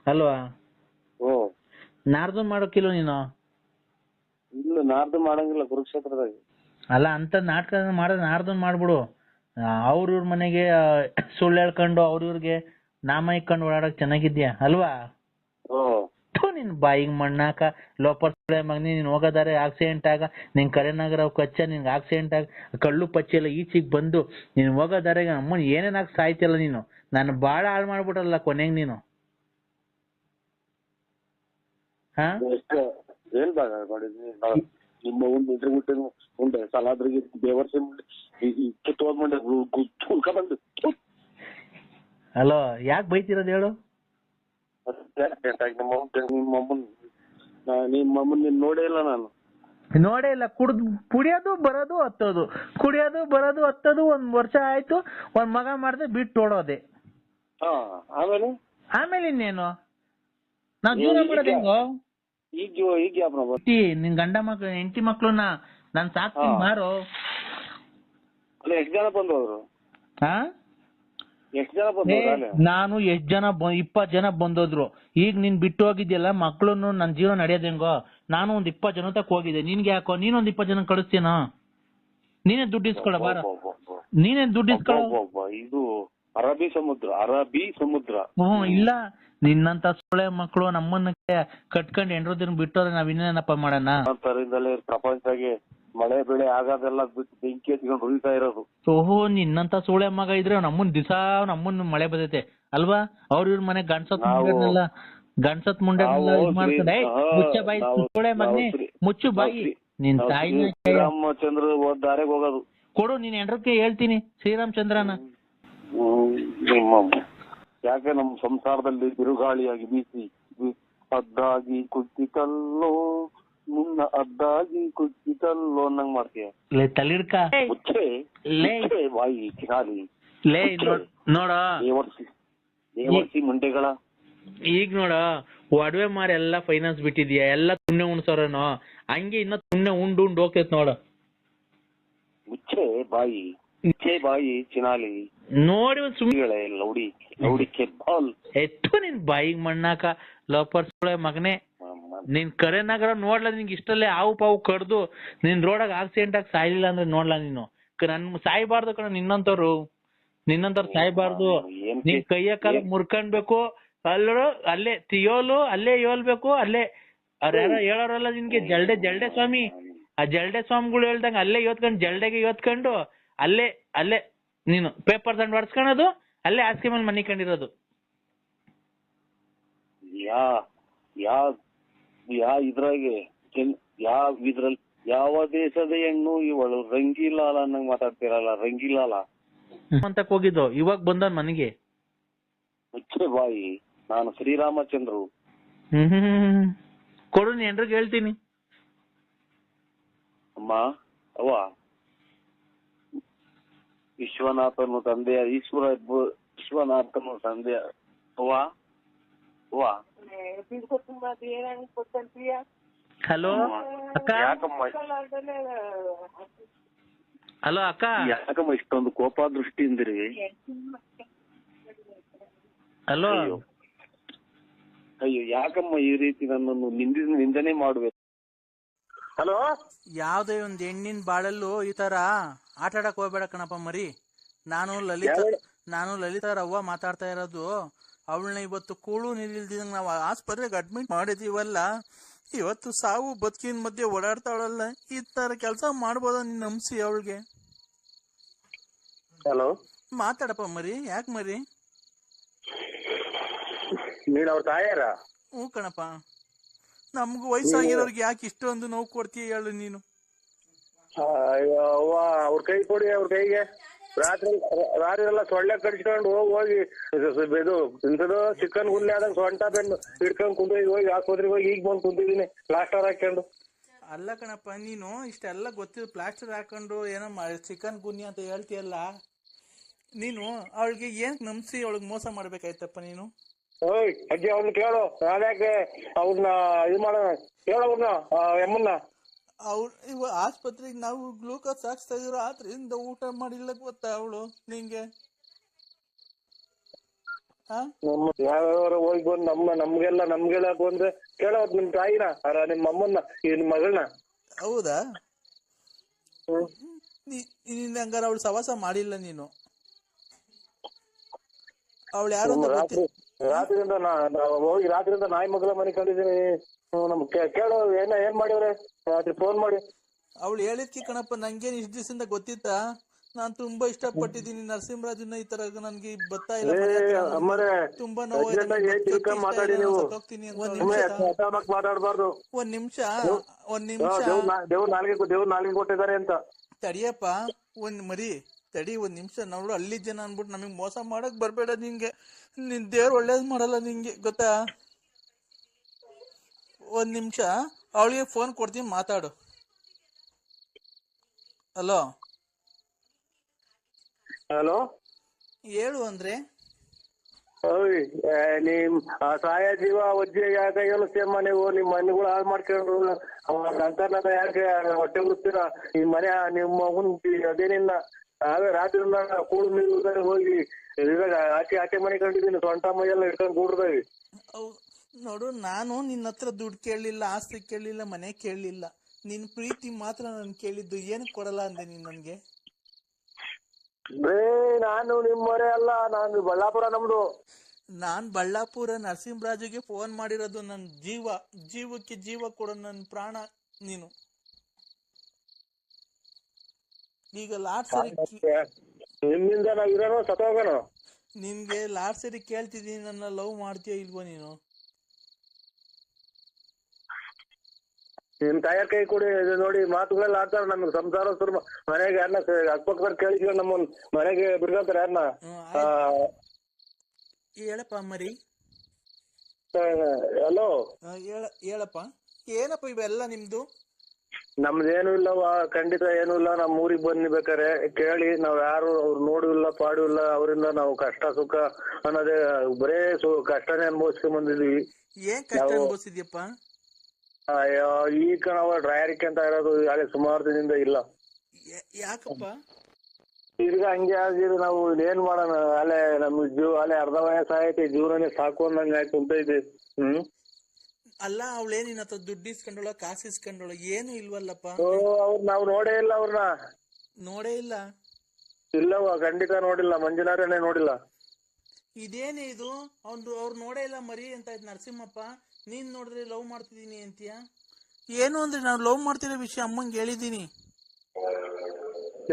ಅಲ್ವಾ? ಓ ನಾರ್ದೊಂದ್ ಮಾಡೋಕಿಲ್ಲ ನೀನು? ಇಲ್ಲ ನಾರ್ದು ಮಾಡಂಗಿಲ್ಲ ಕುರುಕ್ಷೇತ್ರದಾಗ. ಅಲ್ಲ ಅಂತ ನಾಟಕ ಮಾಡದ್ ನಾರ್ದನ್ ಮಾಡ್ಬಿಡು. ಅವ್ರ ಇವ್ರ ಮನೆಗೆ ಸುಳ್ಳು ಹೇಳ್ಕೊಂಡು ಅವ್ರ ಇವ್ರಿಗೆ ನಾಮ ಇಕ್ಕೊಂಡು ಓಡಾಡಕ್ ಚೆನ್ನಾಗಿದ್ಯಾ? ಅಲ್ವಾ? ನಿನ್ ಬಾಯಿಗೆ ಮಣ್ಣಾಕ ಲೋಪರ್ ಮಗ್ನಿ ನೀನ್ ಹೋಗೋದಾರೆ ಆಕ್ಸಿಡೆಂಟ್ ಆಗ ನಿನ್ ಕರೆನಾಗರ ಕಚ್ಚ ನಿನ್ ಆಕ್ಸಿಡೆಂಟ್ ಆಗ ಕಳ್ಳು ಪಚ್ಚಿ ಎಲ್ಲ ಈಚಿಗ್ ಬಂದು ನೀನ್ ಹೋಗೋದಾರೆ ಅಮ್ಮ ಏನೇನ್ ಸಾಯ್ತಿಲ್ಲ ನೀನು? ನಾನು ಬಾಳ ಹಾಳು ಮಾಡ್ಬಿಟ್ರಲ್ಲ ಕೊನೆಗ್ ನೀನು. ಹಾ? ಮಾಡಿದ್ನಿ ನಿಮ್ಮ ಒಂದು ಇಂಟರ್ವ್ಯೂಟ್ ಉಂಡೆ ಸಲಾದ್ರಿಗೆ ಬೇವರ್ಸಿ ಕಿತ್ತೋದ್ ಮಂಡೆ ಉಳ್ಕ ಬಂದು. ಹಲೋ ಯಾಕೆ ಬೈತಿರೋದು ಹೇಳು? ನಿಮ್ಮ ನಿಮ್ಮ ಅಮ್ಮನ್ ನಿಮ್ಮ ಅಮ್ಮನ್ ನೀನ್ ನೋಡೇ ಇಲ್ಲ ನಾನು. ನೋಡೇ ಇಲ್ಲ ಕುಡ್ದು ಕುಡಿಯೋದು ಬರೋದು ಹತ್ತೋದು. ಕುಡಿಯೋದು ಬರೋದು ಹತ್ತೋದು ಒಂದ್ ವರ್ಷ ಆಯ್ತು ಒಂದ್ ಮಗ ಮಾಡ್ದೆ ಬಿಟ್ಟು ಓಡೋದೆ. ಹಾ ಆಮೇಲೆ? ಆಮೇಲೆ ಇನ್ನೇನು? ನಾವ್ ಜೀವನ ಮಾಡೋದು ಹೆಂಗೋ? ಈಗ ಈಗ ಹೆಂಡ್ತಿ, ನಿನ್ ಗಂಡ ಮಕ್ಳು ಹೆಂಡತಿ ಮಕ್ಳನ್ನ ನಾನ್ ಸಾಕ್ತೀನಿ ಮಾರು. ಅಲ್ಲ ಎಷ್ಟ್ ಜನ ಬಂದವರು? ಹಾ? ಎಷ್ಟ್ ಜನ ಏ, ಬಂದವ್ರು ಅಲ್ಲೇ? ನಾನು ಎಷ್ಟ್ ಜನ ಬ- ಇಪ್ಪತ್ ಜನ ಬಂದೋದ್ರು. ಈಗ ನೀನ್ ಬಿಟ್ಟು ಹೋಗಿದ್ಯಲ್ಲ ಮಕ್ಳುನು ನನ್ ಜೀವನ ನಡೆಯೋದ್ ಹೆಂಗೋ? ನಾನು ಒಂದ್ ಇಪ್ಪತ್ ಜನ ತಕ್ ಹೋಗಿದ್ದೆ. ನಿನ್ಗೆ ಯಾಕೋ? ನೀನೊಂದ್ ಇಪ್ಪತ್ ಜನ ಕಳಿಸ್ತೀನ? ನೀನೇ ದುಡ್ಡು ಇಸ್ಕೊಳ ಬಾರ. ನೀನೇ ದುಡ್ಡು ಇಸ್ಕೊಳ. ಇದು ಅರಬ್ಬಿ ಸಮುದ್ರ ಅರಬ್ಬಿ ಸಮುದ್ರ. ಹ್ಮ್ ಇಲ್ಲ. ನಿನ್ನಂತ ಸೊಳ್ಳೆ ಮಕ್ಕಳು ನಮ್ಮನ್ನ ಕಟ್ಕೊಂಡ್ ದಿನ ಬಿಟ್ಟೋದ್ರೆ ನಾವ್ ಇನ್ನೇನಪ್ಪ ಮಾಡೋಣ? ಅಂತರಿಂದಲೇ ಪ್ರಪಂಚದಾಗೆ ಮಳೆ ಬೆಳೆ ಆಗೋದೆಲ್ಲ ಬಿಟ್ಟು ಬೆಂಕಿ ಹಚ್ಕೊಂಡು ಉರಿತಾ ಇರೋದು. ಓಹೋ ನಿನ್ನಂತ ಸೋಳೆ ಮಗ ಇದ್ರೆ ನಮ್ಮನ್ ದಿಸಾ ನಮ್ಮನ್ ಮಳೆ ಬದೈತೆ. ಅಲ್ವಾ? ಅವ್ರ ಇವ್ರ ಮನೆ ಗಂಡ್ಸತ್ ಮುಂಡೆಲ್ಲ ಗಣಸತ್ ಗಂಡ್ಸತ್ ಇದ್ ಮಾಡ್ಕೊಂಡು ಮುಚ್ಚ ಬಾಯಿ ಸೋಳೆ ಮಗನೇ ಮುಚ್ಚು ಬಾಯಿ. ನಿನ್ ತಾಯಿ ಶ್ರೀರಾಮಚಂದ್ರ ದಾರಿಗೆ ಹೋಗೋದು. ಕೊಡು ನೀನ್ ಎಂಡ್ರಕ್ಕೆ ಹೇಳ್ತೀನಿ ಶ್ರೀರಾಮಚಂದ್ರನ. ಯಾಕೆ ನಮ್ಮ ಸಂಸಾರದಲ್ಲಿ ಬಿರುಗಾಳಿಯಾಗಿ ಬೀಸಿ ಅದ್ದಾಗಿ ಕುತ್ತಿತಲ್ಲೋ ನಿನ್ನ ಅದ್ದಾಗಿ ಕುತ್ತಿತಲ್ಲೋ ಅನ್ನಂಗ್ ಮಾಡ್ತೀಯ? ಲೇ ತಲಿಡ್ಕ ಮುಚ್ಚೆ ಲೇ. ಮುಚ್ಚೆ ಬಾಯಿ ಲೇ ನೋಡ್ ನೋಡ. ದೇವರ್ಸಿ ದೇವರ್ಸಿ ಮುಂಡೆಗಳ. ಈಗ ನೋಡ ಒಡವೆ ಮಾರಿ ಎಲ್ಲಾ ಫೈನಾನ್ಸ್ ಬಿಟ್ಟಿದ್ಯಾ? ಎಲ್ಲಾ ತುಣ್ಣೆ ಉಣ್ಸೋರೇನೋ? ಹಂಗೆ ಇನ್ನ ತುಣ್ಣೆ ಉಂಡು ಉಂಡು ಹೋಗ್ತೈತ್ ನೋಡ. ಮುಚ್ಚೆ ಬಾಯಿ ಬಾಯಿ ಚಿನಾಲಿ ನೋಡಿ ಒಂದ್ ಸುಮ್ಮನೆ ಲೌಡಿ ಲೌಡಿಕೆ ಬಾಲ್. ಎತ್ತು ನಿನ್ ಬಾಯಿಗ್ ಮಣ್ಣಾಕ ಲೋಪರ್ಸ್ ಮಗನೇ. ನಿನ್ ಕರೆನಾಗರ ನೋಡ್ಲ ನಿನ್ಗೆ ಇಷ್ಟಲ್ಲೇ ಹಾವು ಪಾವು ಕಡ್ದು ನಿನ್ ರೋಡಾಗ ಆಕ್ಸಿಡೆಂಟ್ ಆಗಿ ಸಾಯ್ಲಿಲ್ಲ ಅಂದ್ರೆ ನೋಡ್ಲಾ ನೀನು. ನನ್ ಸಾಯ್ಬಾರ್ದು ಕಣ ನಿನ್ನಂತವ್ರು. ನಿನ್ನಂತವ್ರು ಸಾಯ್ಬಾರ್ದು. ನಿನ್ ಕೈಯ ಕಾಲ ಮುರ್ಕಣ್ಬೇಕು. ಅಲ್ಲೋ ಅಲ್ಲೇ ತಿಯೋಲು ಅಲ್ಲೇ ಯೋಲ್ಬೇಕು ಅಲ್ಲೇ ಅವ್ರ ಹೇಳೋರಲ್ಲ ನಿನ್ಗೆ ಜಲ್ಡೆ ಜಲ್ಡೆ ಸ್ವಾಮಿ. ಆ ಜಲ್ಡೆ ಸ್ವಾಮಿಗಳು ಹೇಳ್ದಂಗ ಅಲ್ಲೇ ಯೋತ್ಕೊಂಡ್ ಜಲ್ಡೆಗೆ ಯೋತ್ಕೊಂಡು ಅಲ್ಲೇ ಅಲ್ಲೇ ನೀನು ಪೇಪರ್ ತಂಡ್ ಹೊಡ್ಸ್ಕೊಳೋದು ಅಲ್ಲೇ ಹಾಸಿಗೆ ಮೇಲೆ ಮನಿ ಕಂಡಿರೋದು ಯಾ ಯಾ ಯಾ ಇದ್ರಾಗೆ ಯಾವ ಇದ್ರಲ್ಲಿ ಯಾವ ದೇಶದ ಹೆಣ್ಣು ಇವಳು? ರಂಗಿಲಾಲ ಅನ್ನಂಗ್ ಮಾತಾಡ್ತಿರಲ್ಲ ರಂಗಿಲಾಲ. ಅಂತ ಹೋಗಿದ್ದು? ಇವಾಗ ಬಂದ ಮನೆಗೆ? ಮುಚ್ಚೆ ಬಾಯಿ ನಾನು ಶ್ರೀರಾಮಚಂದ್ರು. ಹ್ಮ್ ಕೊಡು ನೀ ಎಲ್ರಿಗೂ ಹೇಳ್ತೀನಿ. ಅಮ್ಮ ಅವ್ವ. ವಿಶ್ವನಾಥನು ತಂದೆಯ ಈಶ್ವರ ವಿಶ್ವನಾಥನು ತಂದೆಯ. ವಾ ವಾ. ಹಲೋ ಅಕ್ಕ? ಯಾಕಮ್ಮ? ಹಲೋ ಅಕ್ಕ? ಯಾಕಮ್ಮ ಇಷ್ಟೊಂದು ಕೋಪ ದೃಷ್ಟಿಯಿಂದಿರಿ? ಹಲೋ? ಅಯ್ಯೋ. ಅಯ್ಯೋ ಯಾಕಮ್ಮ ಈ ರೀತಿ ನನ್ನನ್ನು ನಿಂದಿ ನಿಂದನೆ ಮಾಡುವೆ? ಹಲೋ? ಯಾವ್ದೇ ಒಂದ್ ಹೆಣ್ಣಿನ ಬಾಳಲ್ಲೂ ಈ ತರ ಆಟ ಆಡಕ್ ಹೋಗ್ಬೇಡ ಕಣಪ್ಪ ಮರಿ. ನಾನು ಲಲಿತ ನಾನು ಲಲಿತಾ ರವ್ವ ಮಾತಾಡ್ತಾ ಇರೋದು. ಅವಳನ್ನ ಇವತ್ತು ಕೂಳು ನಿಲ್ದಿದಂಗ ನಾವು ಆಸ್ಪತ್ರೆಗೆ ಅಡ್ಮಿಟ್ ಮಾಡಿದೀವಲ್ಲ. ಇವತ್ತು ಸಾವು ಬದುಕಿನ ಮಧ್ಯೆ ಓಡಾಡ್ತಾವಳಲ್ಲ ಈ ತರ ಕೆಲಸ ಮಾಡ್ಬೋದ ನಿನ್ ನಂಬಿಸಿ ಅವಳಿಗೆ? ಹಲೋ? ಮಾತಾಡಪ್ಪ ಮರಿ ಯಾಕೆ ಮರಿ? ನೀನ್ ಅವ್ರ ತಾಯಾರ ಹ್ಞೂ ಕಣಪ್ಪ. ನಮ್ಗೂ ವಯಸ್ಸಾಗಿರೋರ್ಗೆ ಯಾಕೆ ಇಷ್ಟೊಂದು ನೋವು ಕೊಡ್ತೀಯ ಹೇಳು ನೀನು. ಅಯ್ಯೋ ಅವ್ವ ಅವ್ರ ಕೈ ಕೊಡಿ ಅವ್ರ ಕೈಗೆ. ರಾತ್ರಿ ರಾತ್ರಿ ಎಲ್ಲ ಸೊಳ್ಳೆ ಕಡಿಸ್ಕೊಂಡು ಹೋಗಿ ಹೋಗಿ ಇದು- ಇದು ಇಂಥದ್ದು ಚಿಕನ್ ಆದಂಗ ಸೊಂಟ ಬೆನ್ನು ಹಿಡ್ಕೊಂಡ್ ಕುಂತ ಹೋಗಿ ಆಸ್ಪತ್ರೆಗೆ ಹೋಗಿ ಈಗ ಬಂದು ಕುಂತಿದೀನಿ ಪ್ಲಾಸ್ಟರ್ ಹಾಕೊಂಡು ಅಲ್ಲ ಕಣಪ್ಪ ನೀನು ಇಷ್ಟೆಲ್ಲ ಗೊತ್ತಿದ್ ಪ್ಲಾಸ್ಟರ್ ಹಾಕೊಂಡು ಏನೋ ಚಿಕನ್ ಗುನ್ನಿ ಅಂತ ಹೇಳ್ತಿಯಲ್ಲ ನೀನು ಅವಳಿಗೆ ಏನ್ ನಂಬಿಸಿ ಅವಳಿಗೆ ಮೋಸ ಮಾಡ್ಬೇಕಾಯ್ತಪ್ಪ ನೀನು? ಓಯ್ ಅಜ್ಜಿ ಅವ್ನ ಕೇಳು. ನಾನ್ಯಾಕೆ ಅವ್ರನ್ನ ಇದು ಮಾಡೋಣ? ಕೇಳು ಅವ್ರನ್ನ ಎಮ್ಮನ್ನ ಅವ್ಳು ಇವ ಆಸ್ಪತ್ರೆಗೆ ನಾವು ಗ್ಲೂಕೋಸ್ ಹಾಕ್ಸ್ತಾ ಇದ್ರು ಆದ್ರಿಂದ ಊಟ ಮಾಡಿಲ್ಲ ಗೊತ್ತಾ ಅವಳು ನಿಂಗೆ? ಹಾ ನಮ್ಮ ಯಾವ್ಯಾವ ಹೋಗಿ ಬಂದು ನಮ್ಮ ನಮ್ಗೆಲ್ಲ ನಮ್ಗೆಲ್ಲ ಬಂದ್ರೆ ಕೇಳೋದ್ ನಿಮ್ ತಾಯಿನ ಅರ ನಿಮ್ಮ ಅಮ್ಮನ್ನ ನಿಮ್ ಮಗಳನ್ನ. ಹೌದಾ? ನೀನ್ ಹಂಗಾರ ಅವಳು ಸವಾಸ ಮಾಡಿಲ್ಲ ನೀನು. ಅವಳು ಯಾರು ಅಂತ ರಾತ್ರಿಯಿಂದ ಹೋಗಿ ರಾತ್ರಿಯಿಂದ ನಾಯಿ ಮಗಳ ಮನೆ ಕಂಡಿದ್ದೀನಿ. ಹ್ಮ್, ನಮ್ ಕೇಳು ಏನ ಏನ್ ಮಾಡಿವ್ರೆ? ರಾತ್ರಿ ಫೋನ್ ಮಾಡಿ. ಅವಳು ಹೇಳಿದ್ಕಿ ಕಣಪ್ಪ ನಂಗೇನು ಇಷ್ಟ ದಿವಸದಿಂದ ಗೊತ್ತಿತ್ತಾ? ನಾನ್ ತುಂಬಾ ಇಷ್ಟಪಟ್ಟಿದ್ದೀನಿ. ನರಸಿಂಹರಾಜನ್ನ ಈ ತರ ನನ್ಗೆ ಬರ್ತಾ ಇಲ್ಲ ತುಂಬಾ ಮಾತಾಡ್ಬಾರ್ದು. ಒಂದ್ ನಿಮಿಷ. ಒಂದ್ ನಿಮಿಷ. ದೇವ್ರ ದೇವ್ರ ನಾಲ್ಗೆ ದೇವ್ರ ನಾಲ್ಗೆ ಕೊಟ್ಟಿದ್ದಾರೆ ಅಂತ. ತಡಿಯಪ್ಪ ಒಂದ್ ಮರಿ. ತಡಿ ಒಂದ್ ನಿಮಿಷ ನೋಡು ಜನ ಅನ್ಬಿಟ್ಟು ನಮಗ್ ಮೋಸ ಮಾಡಕ್ ಬರ್ಬೇಡ ನಿಂಗೆ. ನಿನ್ ದೇವ್ರ ಒಳ್ಳೇದ್ ಮಾಡಲ್ಲ ನಿಂಗೆ ಗೊತ್ತಾ? ಒಂದ್ ನಿಮಿಷ ಅವಳಿಗೆ ಫೋನ್ ಕೊಡ್ತೀನಿ ಮಾತಾಡು. ಹಲೋ ಹಲೋ ಹೇಳು ಅಂದ್ರೆ. ನಿಮ್ ಸಾಯ ಜೀವ ಒಜ್ಜೆ ಯಾಕೆ ಸೇಮ್ಮ ನೀವು? ನಿಮ್ ಮನೆಗಳು ಹಾಳು ಮಾಡ್ಕೊಂಡು ಯಾಕೆ ಹೊಟ್ಟೆ ಉಡ್ತೀರಾ ನಿಮ್ ಮನೆ ನಿಮ್ಮ ಮಗನ್ ಅದೇನಿಲ್ಲ ನಾವೇ ರಾತ್ರಿ ಕೂಡು ನೀರು ಹೋಗಿ ಇವಾಗ ಆಚೆ ಆಚೆ ಮನೆ ಕಂಡಿದ್ದೀನಿ ಸೊಂಟ ಮೈಯೆಲ್ಲ ಇಟ್ಕೊಂಡು ಕೂಡ್ರದಾಗಿ ನೋಡು ನಾನು ನಿನ್ನ ಹತ್ರ ದುಡ್ಡು ಕೇಳಲಿಲ್ಲ ಆಸ್ತಿ ಕೇಳಲಿಲ್ಲ ಮನೆ ಕೇಳಲಿಲ್ಲ. ನಿನ್ ಪ್ರೀತಿ ಮಾತ್ರ ನಾನು ಕೇಳಿದ್ದು ಏನು ಕೊಡಲ್ಲ ಅಂದೆ ನೀನ್ ನನ್ಗೆ? ನಾನು ನಿಮ್ಮ ಮನೆ ಅಲ್ಲ ನಾನು ಬಳ್ಳಾಪುರ ನಮ್ದು. ನಾನ್ ಬಳ್ಳಾಪುರ ನರಸಿಂಹರಾಜುಗೆ ಫೋನ್ ಮಾಡಿರೋದು ನನ್ನ ಜೀವ ಜೀವಕ್ಕೆ ಜೀವ ಕೊಡೋ ನನ್ನ ಪ್ರಾಣ ನೀನು. ಈಗ ಲಾಟ್ ಸರಿ ನಿಮ್ಮಿಂದ ನಾವ್ ಇರೋನು ಸತ್ತೋಗೋಣ ನಿನ್ಗೆ ಲಾಟ್ ಸರಿ ಕೇಳ್ತಿದ್ದೀನಿ ನನ್ನ ಲವ್ ಮಾಡ್ತೀಯ ಇಲ್ವೋ ನೀನು? ನಿಮ್ ತಾಯರ್ ಕೈ ಕೊಡಿ ಇದು ನೋಡಿ ಮಾತುಗಳೆಲ್ಲ ಆಡ್ತಾರೆ ನಮ್ಗೆ ಸಂಸಾರ ಶುರು ಮಾ- ಮನೆಗೆ ಯಾರನ್ನ ಅಕ್ಕಪಕ್ಕದವ್ರು ಕೇಳಿದ್ರೆ ನಮ್ಮ ಮನೆಗೆ ಬಿಡ್ಕೊಂತಾರೆ ಯಾರನ್ನ ಹ್ಮ್, ಹೇಳಪ್ಪ ಮರಿ. ಹಲೋ? ಹೇಳ ಹೇಳಪ್ಪ. ಏನಪ್ಪ ಇವೆಲ್ಲ ನಿಮ್ದು? ನಮ್ದೇನು ಇಲ್ಲವ ಖಂಡಿತ ಏನು ಇಲ್ಲ. ನಮ್ ಊರಿಗ್ ಬನ್ನಿ ಬೇಕಾರೆ ಕೇಳಿ ನಾವ್ ಯಾರು ಅವ್ರು ನೋಡು ಇಲ್ಲ ಪಾಡು ಇಲ್ಲ ಅವರಿಂದ ನಾವು ಕಷ್ಟ ಸುಖ ಅನ್ನೋದೇ ಬರೇ ಸು ಕಷ್ಟನೇ ಅನುಭವಿಸ್ಕೊಂಡ್ ಬಂದಿದೀವಿ ಏನ್ ಕಷ್ಟ ನಾವು- ಅನ್ಭವಿಸಿದ್ಯಪ್ಪ? ಅಯ್ಯೋ, ಈಗ ನಾವು ಡ್ರೈಯರಿಕೆ ಅಂತ ಇರೋದು ಯಾಕೆ ಸುಮಾರು ದಿನದಿಂದ ಇಲ್ಲ. ಯಾ- ಯಾಕಪ್ಪ? ಈಗ ಹಂಗೆ ಆಗಿದೆ ನಾವು ಏನ್ ಮಾಡೋಣ? ಅಲ್ಲೇ ನಮ್ ಜೀವ ಅಲ್ಲೇ ಅರ್ಧ ವಯಸ್ಸಾಯ್ತು ಜೀವನನೇ ಸಾಕು ಅನ್ನಂಗ್ ಆಯ್ತು ಅಂತ ಇದೆ. ಹ್ಮ್? ಅಲ್ಲ ಅವಳೇ ನಿನ್ನ ಹತ್ರ ದುಡ್ಡು ಇಸ್ಕೊಂಡೋಳ ಕಾಸು ಇಸ್ಕೊಂಡೋಳ ಏನು ಇಲ್ವಲ್ಲಪ್ಪ? ಓ ಅವ್ರ್ ನಾವ್ ನೋಡೇ ಇಲ್ಲ ಅವ್ರನ್ನ. ನೋಡೇ ಇಲ್ಲ? ಇಲ್ಲವ ಖಂಡಿತ ನೋಡಿಲ್ಲ ಮಂಜುನಾಥನೇ ನೋಡಿಲ್ಲ. ಇದೇನೇ ಇದು? ಅವ್ನು ಅವ್ರು ನೋಡೇ ಇಲ್ಲ ಮರಿ ಅಂತ ಇದ್ ನರಸಿಂಹಪ್ಪ. ನೀನ್ ನೋಡಿದ್ರೆ ಲವ್ ಮಾಡ್ತಿದೀನಿ ಅಂತೀಯ? ಏನು ಅಂದ್ರೆ ನಾನು ಲವ್ ಮಾಡ್ತಿರೋ ವಿಷಯ ಅಮ್ಮಂಗೆ ಹೇಳಿದೀನಿ.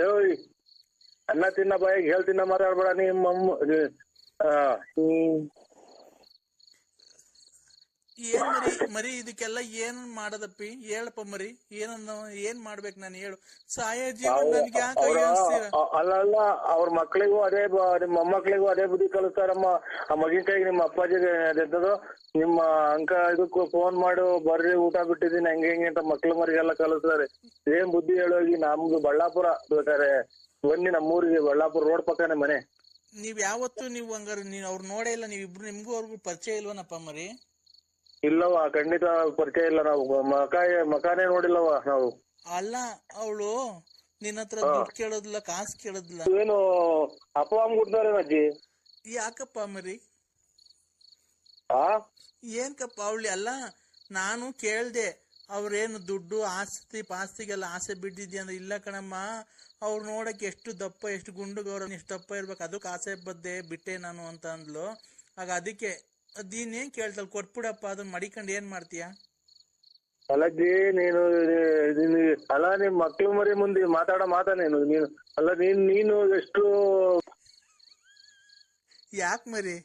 ಏಯ್ ಅನ್ನ ತಿನ್ನ ಬಾಯಿಗೆ ಹೇಳ್ತಿನ್ನ ಮಾತಾಡ್ಬೇಡ ನಿಮ್ಮ ಅಮ್ಮ ಆ, ಹ್ಮ್. ಏನ್ ಮರಿ ಮರಿ ಇದಕ್ಕೆಲ್ಲ ಏನ್ ಮಾಡದಪ್ಪಿ? ಹೇಳಪ್ಪ ಮರಿ ಏನನ್ನ ಏನ್ ಮಾಡ್ಬೇಕು ನಾನು ಹೇಳು. ಸಹಾಯ ಜೀವನ ನನ್ಗೆ ಯಾಕೆ ಅಲ್ಲ ಅಲ್ಲ ಅವ್ರ ಮಕ್ಳಿಗೂ ಅದೇ ನಿಮ್ಮ ಮೊಮ್ಮಕ್ಳಿಗೂ ಅದೇ ಬುದ್ಧಿ ಕಲಿಸ್ತಾರಮ್ಮ ಆ ಮಗಿನ ಕೈಗೆ ನಿಮ್ಮ ಅಪ್ಪಾಜಿಗೆ ಅದೆದ್ದದು ನಿಮ್ಮ ಅಂಕ ಇದಕ್ಕೂ ಫೋನ್ ಮಾಡು ಬರ್ರಿ ಊಟ ಬಿಟ್ಟಿದ್ದೀನಿ ಹಂಗೆ ಹಿಂಗೆ ಅಂತ ಮಕ್ಳು ಮರಿಗೆಲ್ಲ ಕಲಿಸ್ತಾರೆ. ಏನ್ ಬುದ್ಧಿ ಹೇಳೋಗಿ ನಮ್ದು ಬಳ್ಳಾಪುರ ಬೇಕಾರೆ ಬನ್ನಿ ನಮ್ಮೂರಿಗೆ ಬಳ್ಳಾಪುರ ರೋಡ್ ಪಕ್ಕನೆ ಮನೆ. ನೀವ್ ಯಾವತ್ತು ನೀವು ಹಂಗಾರ ನೀವ್ ಅವ್ರು ನೋಡೇ ಇಲ್ಲ ನೀವ್ ಇಬ್ರು ನಿಮ್ಗೂ ಅವ್ರಿಗೂ ಪರಿಚಯ ಇಲ್ವನಪ್ಪ ಮರಿ? ಇಲ್ಲವ ಖಂಡಿತ ಪರಿಚಯ ಇಲ್ಲ ನಾವು. ಮಕ ಮಕಾನೇ ನೋಡಿಲ್ಲವ ನಾವು. ಅಲ್ಲ ಅವಳು ನಿನ್ನ ಹತ್ರ ದುಡ್ಡು ಕೇಳೋದಿಲ್ಲ ಕಾಸು ಕೇಳೋದಿಲ್ಲ. ಏನು ಅಪ್ಪ ಅಮ್ಮ ಕೊಡ್ತಾರೆ ಅಜ್ಜಿ? ಯಾಕಪ್ಪ ಮರಿ? ಆ? ಏನ್ಕಪ್ಪ ಅವಳಿ ಅಲ್ಲ ನಾನು ಕೇಳ್ದೆ ಅವ್ರೇನು ದುಡ್ಡು ಆಸ್ತಿ ಪಾಸ್ತಿಗೆಲ್ಲ ಆಸೆ ಬಿದ್ದಿದ್ಯಾ ಅಂದ್ರೆ ಇಲ್ಲ ಕಣಮ್ಮ. ಅವ್ರು ನೋಡಕ್ಕೆ ಎಷ್ಟು ದಪ್ಪ ಎಷ್ಟು ಗುಂಡುಗವ್ರ ಎಷ್ಟು ದಪ್ಪ ಇರ್ಬೇಕು. ಅದಕ್ಕೆ ಆಸೆ ಬದ್ದೆ ಬಿಟ್ಟೆ ನಾನು ಅಂತ ಅಂದ್ಲು. ಆಗ ಅದಕ್ಕೆ ಅದೇನೇನ್ ಕೇಳ್ತಲ್ ಕೊಟ್ಬಿಡಪ್ಪ ಅದನ್ನ ಮಡಿಕೊಂಡ್ ಏನ್ ಮಾಡ್ತೀಯ? ಅಲ್ಲಜ್ಜಿ ನೀನು ನೀನು ಅಲ್ಲ ನಿಮ್ ಮಕ್ಳು ಮರಿ ಮುಂದೆ ಮಾತಾಡೋ ಮಾತಾ ನೀನು? ನೀನು ಅಲ್ಲ ನೀನ್ ನೀನು ಎಷ್ಟು ಯಾಕ್ ಮರಿ?